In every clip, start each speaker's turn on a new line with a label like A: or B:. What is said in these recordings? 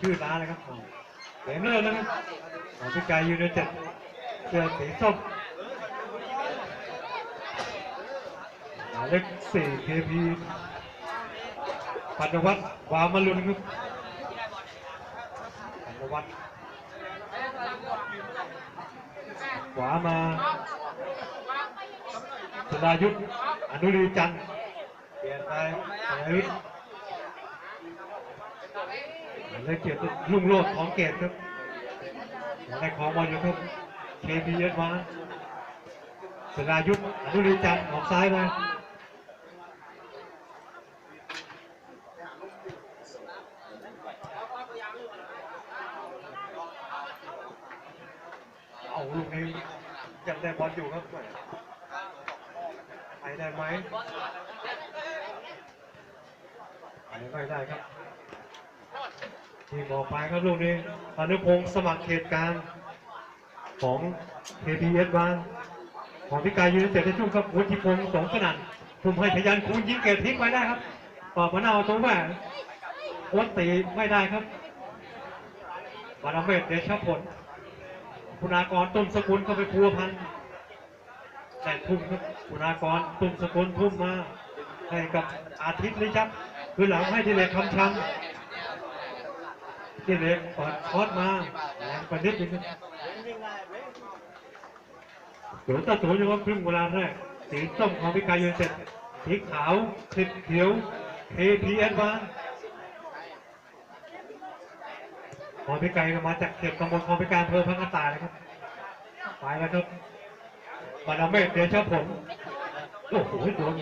A: ชื่อร้านเลยครับเห็นเลยนะครับของพี่กายยูไนเต็ดเสื้อสีส้มหมายเลขสี่เคพีปันวัฒน์วามาลุนครับปันวัฒน์ขวามาสรายุทธอนุรีจันทร์เปลี่ยนไปสรายุทธ และเกียรติลุ่งโลดของเกตครับในของบอลอยู่ครับ KPS มาสรายุทธอนุรีจันทร์ออกซ้ายมาเอาลูกนี้ยังได้บอลอยู่ครับไปได้ไหมไปไม่ได้ครับ ที่บอกไปครับลูกนี้อนุพงศ์สมัครเขตกางของ KPS บ้านของพิการยูนิเต็ดในช่วงครับวุฒิพงศ์สองสนั่นทุ่มให้พยานคูณยิงเกตทิ้งไว้ได้ครับปอบมะนาวตัวแม่โอนตีไม่ได้ครับบาราเมตเดชผลคุณากรตุ้มสกุลเข้าไปพัวพันแต่ทุ่มครับคุณากรตุ้มสกุลทุ่มมาให้กับอาทิตย์ลิจักคือหลังให้ทีเล็กคำชัง ที่เล็กเปิดคอร์สมาแรงไปนิดนึงเดี๋ยวตัดตัวอยู่ว่าครึ่งเวลาแรกสีส้มของพิกายยูนเต็ดสีขาวสีเขียว KPS บ้านของพิกายมาจากเขตตำบลของพิการอำเภอพังกระตายนะครับไปแล้วครับบานามเมฆเดชผลโอ้โหโดน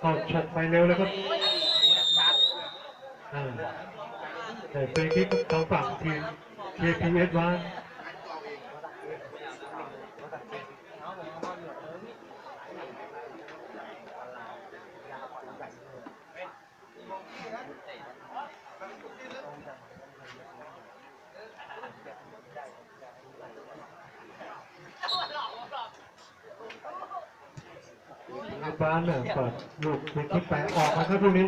A: เขาฉกไปเร็วเลยครับ แต่เป็นที่ทาฝั่งทีม KPS ว่าบ้านเนี่ยเปิดลูกเป็นที่แปะออกมาครับตรงนี้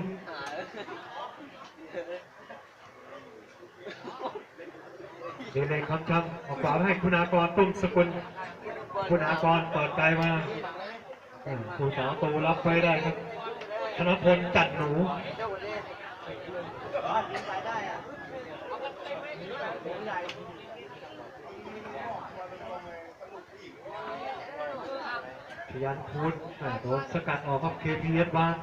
A: เดี๋ยวในคำช้ำออกขวาให้คุณากรตุ้มสกุล คุณอากรเปิดใจมาผู้สาวตูรับไว้ได้ครับธนพลจัดหนูพยันพูดโดนสกัดออกครับเคพีเอสบ้าน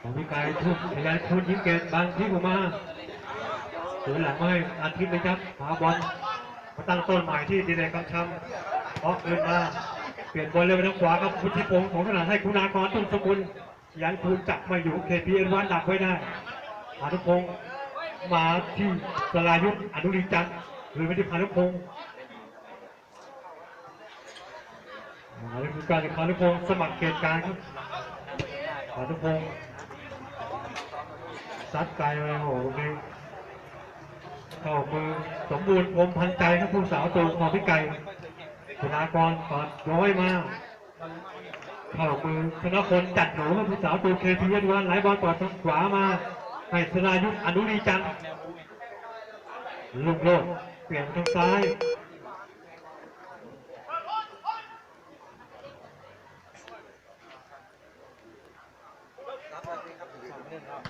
A: ของพิกายทุบพยันพูดยิงเกตบางที่ออกมา สวนหลังมาให้อาทิตย์เลยครับหาบอลมาตั้งต้นใหม่ที่ดีเลยคำช้ำออกคืนมาเปลี่ยนบอลเร็วไปทางขวาครับพุทธิพงศ์ของขนาดให้คุณากรตุ้มสกุลยันพูดจับมาอยู่เคพีเอสบ้านดักไว้ได้พานุพงศ์มาที่สลายุทธอนุริจันทร์หรือไม่ที่พานุพงศ์มายเลขคือการพานุพงศ์สมัครเขตกางครับพานุพงศ์ซัดไกลไปโอ้โหตรงนี้ เข้ามือสมบูรณ์พรมพันใจครับผู้สาวตูของพี่ไก่ธนากรเปิดร้อยมาเข้ามือธนพลจัดหนูครับผู้สาวตูเคพีเอสวันไหลบอลเปิดทางขวามาให้ธนายุทธอนุรีจันทร์ลุกโลดเปลี่ยนทางซ้าย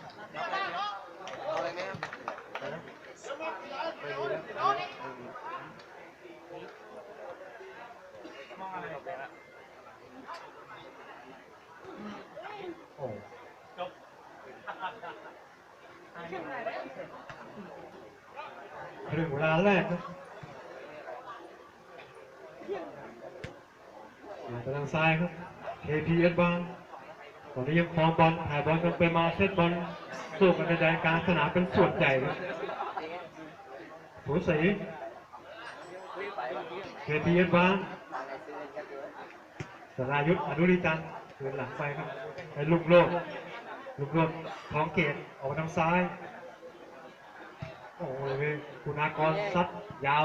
A: โครึ่งเวลาแรกครับมาทางซ้ายครับ KPS บางตอนนี้ยังครองบอลถ่ายบอลกันไปมาเซตบอลสู้กันในแดนกลางสนามเป็นส่วนใหญ่ครับสูสี KPS บางสรายุทธอนุริจันทร์เดินหลังไปครับไปลุกโลด ลุกโลดท้องเกตออกทางซ้าย โอ้โหคุณอากรซัดยาว